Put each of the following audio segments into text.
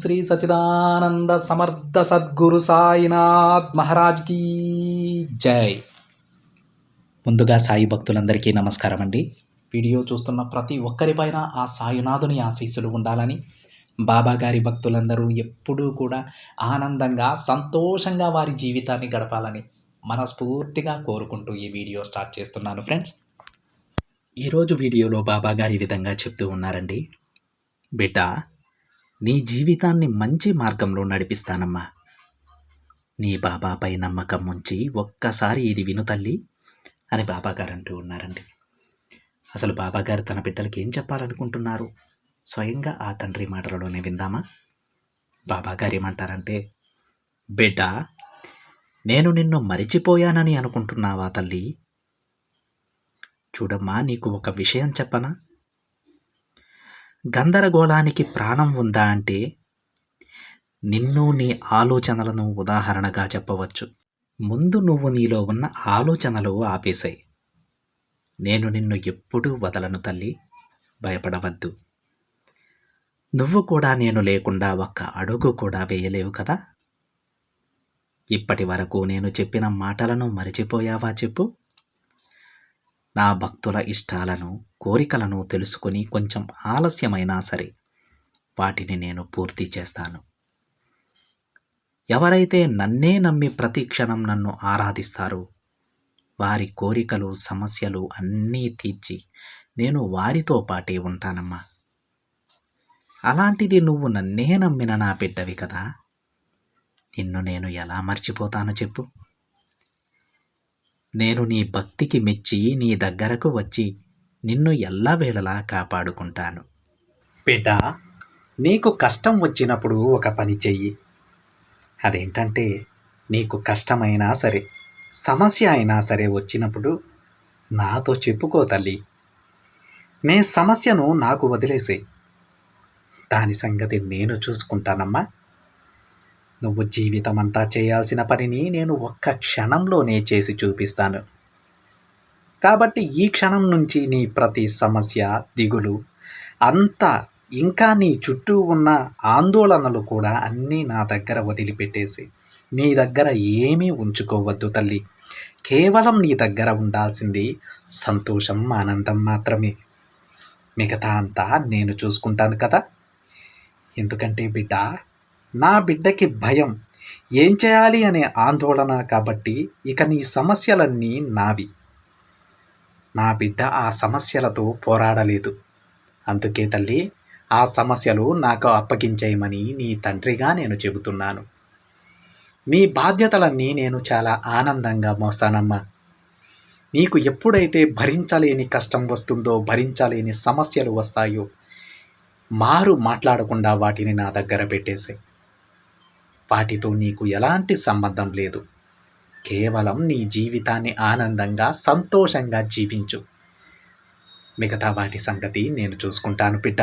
శ్రీ సచిదానంద సమర్థ సద్గురు సాయినాథ్ మహారాజ్ కీ జై. ముందుగా సాయి భక్తులందరికీ నమస్కారం అండి. వీడియో చూస్తున్న ప్రతి ఒక్కరిపైన ఆ సాయినాథుని ఆశీస్సులు ఉండాలని బాబాగారి భక్తులందరూ ఎప్పుడూ కూడా ఆనందంగా సంతోషంగా వారి జీవితాన్ని గడపాలని మనస్ఫూర్తిగా కోరుకుంటూ ఈ వీడియో స్టార్ట్ చేస్తున్నాను ఫ్రెండ్స్. ఈరోజు వీడియోలో బాబాగారి ఈ విధంగా చెప్తూ ఉన్నారండి. బిడ్డ నీ జీవితాన్ని మంచి మార్గంలో నడిపిస్తానమ్మా. నీ బాబాపై నమ్మకం ఉంచి ఒక్కసారి ఇది విను తల్లి అని బాబాగారు అంటూ ఉన్నారండి. అసలు బాబాగారు తన బిడ్డలకి ఏం చెప్పాలనుకుంటున్నారు? స్వయంగా ఆ తండ్రి మాటలలోనే విందామా? బాబాగారు ఏమంటారంటే బిడ్డ నేను నిన్ను మరిచిపోయానని అనుకుంటున్నావా తల్లి? చూడమ్మా నీకు ఒక విషయం చెప్పనా? గందరగోళానికి ప్రాణం ఉందా అంటే నిన్ను నీ ఆలోచనలను ఉదాహరణగా చెప్పవచ్చు. ముందు నువ్వు నీలో ఉన్న ఆలోచనలు ఆపేశాయి. నేను నిన్ను ఎప్పుడూ వదలను తల్లి భయపడవద్దు. నువ్వు కూడా నేను లేకుండా ఒక్క అడుగు కూడా వేయలేవు కదా? ఇప్పటి వరకు నేను చెప్పిన మాటలను మరిచిపోయావా చెప్పు? నా భక్తుల ఇష్టాలను కోరికలను తెలుసుకొని కొంచెం ఆలస్యమైనా సరే వాటిని నేను పూర్తి చేస్తాను. ఎవరైతే నన్నే నమ్మి ప్రతి క్షణం నన్ను ఆరాధిస్తారో వారి కోరికలు సమస్యలు అన్నీ తీర్చి నేను వారితో పాటే ఉంటానమ్మా. అలాంటిది నువ్వు నన్నే నమ్మిన నా బిడ్డవి కదా. నిన్ను నేను ఎలా మర్చిపోతాను చెప్పు. నేను నీ భక్తికి మెచ్చి నీ దగ్గరకు వచ్చి నిన్ను ఎల్లవేళలా కాపాడుకుంటాను. బిడ్డ నీకు కష్టం వచ్చినప్పుడు ఒక పని చెయ్యి. అదేంటంటే నీకు కష్టమైనా సరే సమస్య అయినా సరే వచ్చినప్పుడు నాతో చెప్పుకో తల్లి. నే సమస్యను నాకు వదిలేసే. దాని సంగతి నేను చూసుకుంటానమ్మా. నువ్వు జీవితమంతా చేయాల్సిన పనిని నేను ఒక్క క్షణంలోనే చేసి చూపిస్తాను. కాబట్టి ఈ క్షణం నుంచి నీ ప్రతి సమస్య దిగులు. అంతా ఇంకా నీ చుట్టూ ఉన్న ఆందోళనలు కూడా అన్నీ నా దగ్గర వదిలిపెట్టేసి నీ దగ్గర ఏమీ ఉంచుకోవద్దు తల్లి. కేవలం నీ దగ్గర ఉండాల్సింది సంతోషం ఆనందం మాత్రమే. మిగతా అంతా నేను చూసుకుంటాను కదా. ఎందుకంటే బిడ్డ నా బిడ్డకి భయం. ఏం చేయాలి అనే ఆందోళన కాబట్టి ఇక నీ సమస్యలన్నీ నావి. నా బిడ్డ ఆ సమస్యలతో పోరాడలేదు. అందుకే తల్లి ఆ సమస్యలు నాకు అప్పగించేయమని నీ తండ్రిగా నేను చెబుతున్నాను. నీ బాధ్యతలన్నీ నేను చాలా ఆనందంగా మోస్తానమ్మా. నీకు ఎప్పుడైతే భరించలేని కష్టం వస్తుందో భరించలేని సమస్యలు వస్తాయో మారు మాట్లాడకుండా వాటిని నా దగ్గర పెట్టేసాయి. వాటితో నీకు ఎలాంటి సంబంధం లేదు. కేవలం నీ జీవితాన్ని ఆనందంగా సంతోషంగా జీవించు. మిగతా వాటి సంగతి నేను చూసుకుంటాను బిడ్డ.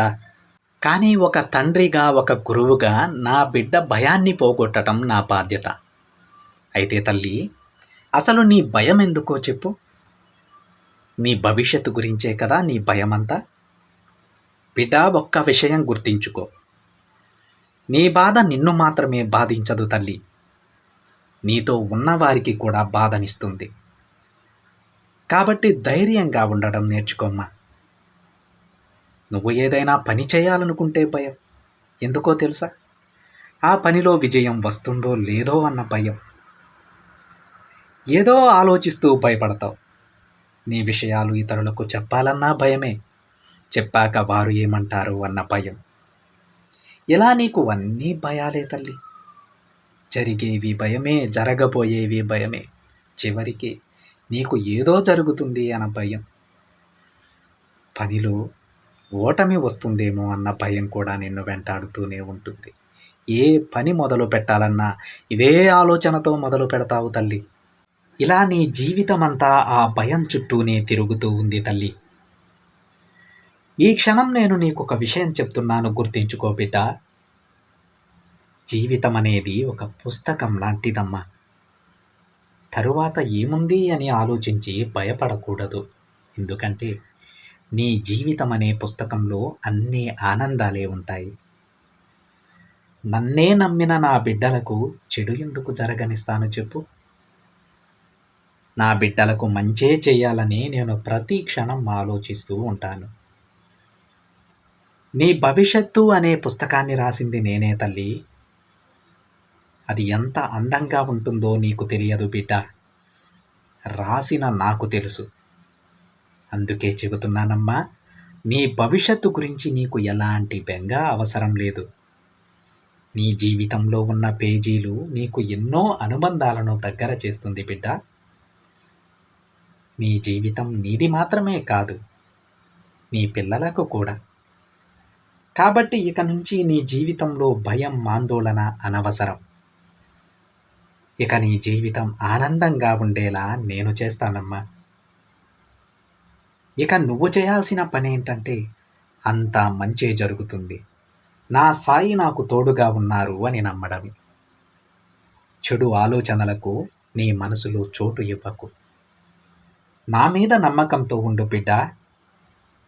కానీ ఒక తండ్రిగా ఒక గురువుగా నా బిడ్డ భయాన్ని పోగొట్టడం నా బాధ్యత. అయితే తల్లి అసలు నీ భయం ఎందుకో చెప్పు. నీ భవిష్యత్తు గురించే కదా నీ భయమంతా? బిడ్డ ఒక్క విషయం గుర్తించుకో. నీ బాధ నిన్ను మాత్రమే బాధించదు తల్లి. నీతో ఉన్నవారికి కూడా బాధనిస్తుంది. కాబట్టి ధైర్యంగా ఉండడం నేర్చుకోమ్మా. నువ్వు ఏదైనా పని చేయాలనుకుంటే భయం. ఎందుకో తెలుసా? ఆ పనిలో విజయం వస్తుందో లేదో అన్న భయం. ఏదో ఆలోచిస్తూ భయపడతావు. నీ విషయాలు ఇతరులకు చెప్పాలన్నా భయమే. చెప్పాక వారు ఏమంటారు అన్న భయం. ఇలా నీకు అన్నీ భయాలే తల్లి? జరిగేవి భయమే జరగబోయేవి భయమే. చివరికి నీకు ఏదో జరుగుతుంది అన్న భయం. పనిలో ఓటమి వస్తుందేమో అన్న భయం కూడా నిన్ను వెంటాడుతూనే ఉంటుంది. ఏ పని మొదలు పెట్టాలన్నా ఇదే ఆలోచనతో మొదలు పెడతావు తల్లి. ఇలా నీ జీవితమంతా ఆ భయం చుట్టూనే తిరుగుతూ ఉంది తల్లి. ఈ క్షణం నేను నీకు ఒక విషయం చెప్తున్నాను గుర్తించుకో బిడ్డ. జీవితం అనేది ఒక పుస్తకం లాంటిదమ్మా. తరువాత ఏముంది అని ఆలోచించి భయపడకూడదు. ఎందుకంటే నీ జీవితం అనే పుస్తకంలో అన్ని ఆనందాలే ఉంటాయి. నన్నే నమ్మిన నా బిడ్డలకు చెడు ఎందుకు జరగనిస్తాను చెప్పు. నా బిడ్డలకు మంచే చేయాలని నేను ప్రతి క్షణం ఆలోచిస్తూ ఉంటాను. నీ భవిష్యత్తు అనే పుస్తకాన్ని రాసింది నేనే తల్లి. అది ఎంత అందంగా ఉంటుందో నీకు తెలియదు బిడ్డ. రాసిన నాకు తెలుసు. అందుకే చెబుతున్నానమ్మా నీ భవిష్యత్తు గురించి నీకు ఎలాంటి బెంగ అవసరం లేదు. నీ జీవితంలో ఉన్న పేజీలు నీకు ఎన్నో అనుబంధాలను దగ్గర చేస్తుంది బిడ్డ. నీ జీవితం నీది మాత్రమే కాదు నీ పిల్లలకు కూడా. కాబట్టి ఇక నుంచి నీ జీవితంలో భయం ఆందోళన అనవసరం. ఇక నీ జీవితం ఆనందంగా ఉండేలా నేను చేస్తానమ్మా. ఇక నువ్వు చేయాల్సిన పని ఏంటంటే అంతా మంచి జరుగుతుంది. నా సాయి నాకు తోడుగా ఉన్నారు అని నమ్మడమే చెడు ఆలోచనలకు నీ మనసులో చోటు ఇవ్వకు. నా మీద నమ్మకంతో ఉండు బిడ్డ.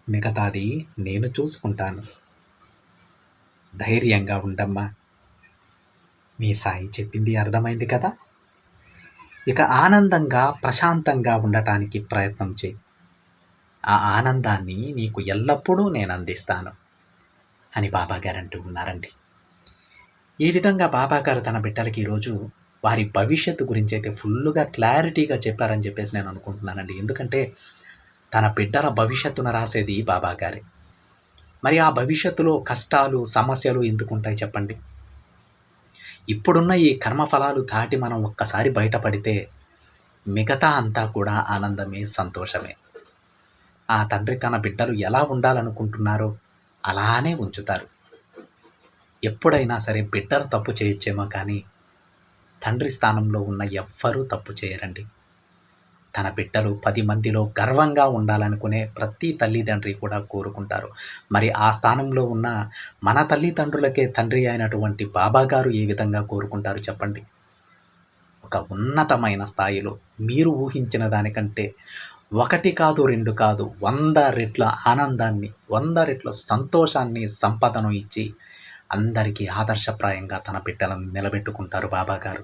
మిగతాది నేను చూసుకుంటాను. ధైర్యంగా ఉండమ్మా. మీ సాయి చెప్పింది అర్థమైంది కదా? ఇక ఆనందంగా ప్రశాంతంగా ఉండటానికి ప్రయత్నం చేయి. ఆ ఆనందాన్ని నీకు ఎల్లప్పుడూ నేను అందిస్తాను. అని బాబాగారు అంటూ ఉన్నారండి. ఈ విధంగా బాబాగారు తన బిడ్డలకి ఈరోజు వారి భవిష్యత్తు గురించి అయితే ఫుల్గా క్లారిటీగా చెప్పారని చెప్పేసి నేను అనుకుంటున్నానండి. ఎందుకంటే తన బిడ్డల భవిష్యత్తును రాసేది బాబాగారే. మరి ఆ భవిష్యత్తులో కష్టాలు సమస్యలు ఎందుకుంటాయి చెప్పండి? ఇప్పుడున్న ఈ కర్మఫలాలు దాటి మనం ఒక్కసారి బయటపడితే మిగతా అంతా కూడా ఆనందమే సంతోషమే. ఆ తండ్రి తన బిడ్డలు ఎలా ఉండాలనుకుంటున్నారో అలానే ఉంచుతారు. ఎప్పుడైనా సరే బిడ్డలు తప్పు చేయొచ్చేమో కానీ తండ్రి స్థానంలో ఉన్న ఎవ్వరూ తప్పు చేయరండి. తన బిడ్డలు పది మందిలో గర్వంగా ఉండాలనుకునే ప్రతి తల్లిదండ్రి కూడా కోరుకుంటారు. మరి ఆ స్థానంలో ఉన్న మన తల్లిదండ్రులకే తండ్రి అయినటువంటి బాబాగారు ఏ విధంగా కోరుకుంటారు చెప్పండి? ఒక ఉన్నతమైన స్థాయిలో మీరు ఊహించిన దానికంటే ఒకటి కాదు రెండు కాదు వంద రెట్ల ఆనందాన్ని వంద రెట్ల సంతోషాన్ని సంపదను ఇచ్చి అందరికీ ఆదర్శప్రాయంగా తన బిడ్డలను నిలబెట్టుకుంటారు బాబాగారు.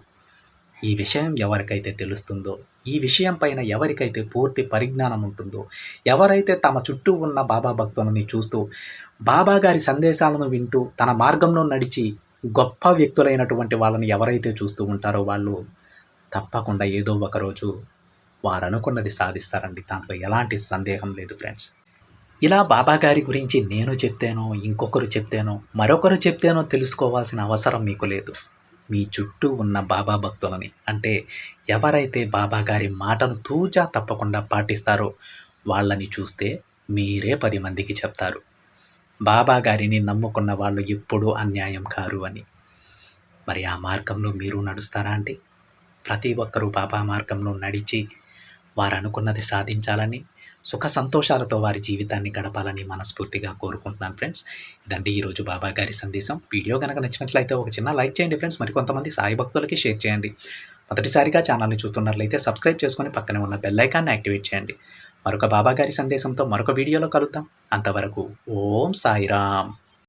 ఈ విషయం ఎవరికైతే తెలుస్తుందో ఈ విషయం పైన ఎవరికైతే పూర్తి పరిజ్ఞానం ఉంటుందో ఎవరైతే తమ చుట్టూ ఉన్న బాబా భక్తులని చూస్తూ బాబా గారి సందేశాలను వింటూ తన మార్గంలో నడిచి గొప్ప వ్యక్తులైనటువంటి వాళ్ళని ఎవరైతే చూస్తూ ఉంటారో వాళ్ళు తప్పకుండా ఏదో ఒకరోజు వారు అనుకున్నది సాధిస్తారండి. దాంట్లో ఎలాంటి సందేహం లేదు ఫ్రెండ్స్. ఇలా బాబా గారి గురించి నేను చెప్తేనో ఇంకొకరు చెప్తేనో మరొకరు చెప్తేనో తెలుసుకోవాల్సిన అవసరం మీకు లేదు. మీ చుట్టూ ఉన్న బాబా భక్తులని. అంటే ఎవరైతే బాబా గారి మాటను తూచా తప్పకుండా పాటిస్తారో వాళ్ళని చూస్తే మీరే పది మందికి చెప్తారు. బాబా గారిని నమ్ముకున్న వాళ్ళు ఎప్పుడూ అన్యాయం కారు అని. మరి ఆ మార్గంలో మీరు నడుస్తారా అండి? ప్రతి ఒక్కరూ బాబా మార్గంలో నడిచి వారు అనుకున్నది సాధించాలని సుఖ సంతోషాలతో వారి జీవితాన్ని గడపాలని మనస్ఫూర్తిగా కోరుకుంటున్నాను ఫ్రెండ్స్. ఇదండి ఈరోజు బాబా గారి సందేశం. వీడియో కనుక నచ్చినట్లయితే ఒక చిన్న లైక్ చేయండి ఫ్రెండ్స్. మరి కొంతమంది సాయి భక్తులకి షేర్ చేయండి. మొదటిసారిగా ఛానల్ని చూస్తున్నట్లయితే సబ్స్క్రైబ్ చేసుకొని పక్కనే ఉన్న బెల్ ఐకాన్ని యాక్టివేట్ చేయండి. మరొక బాబా గారి సందేశంతో మరొక వీడియోలో కలుద్దాం. అంతవరకు ఓం సాయిరామ్.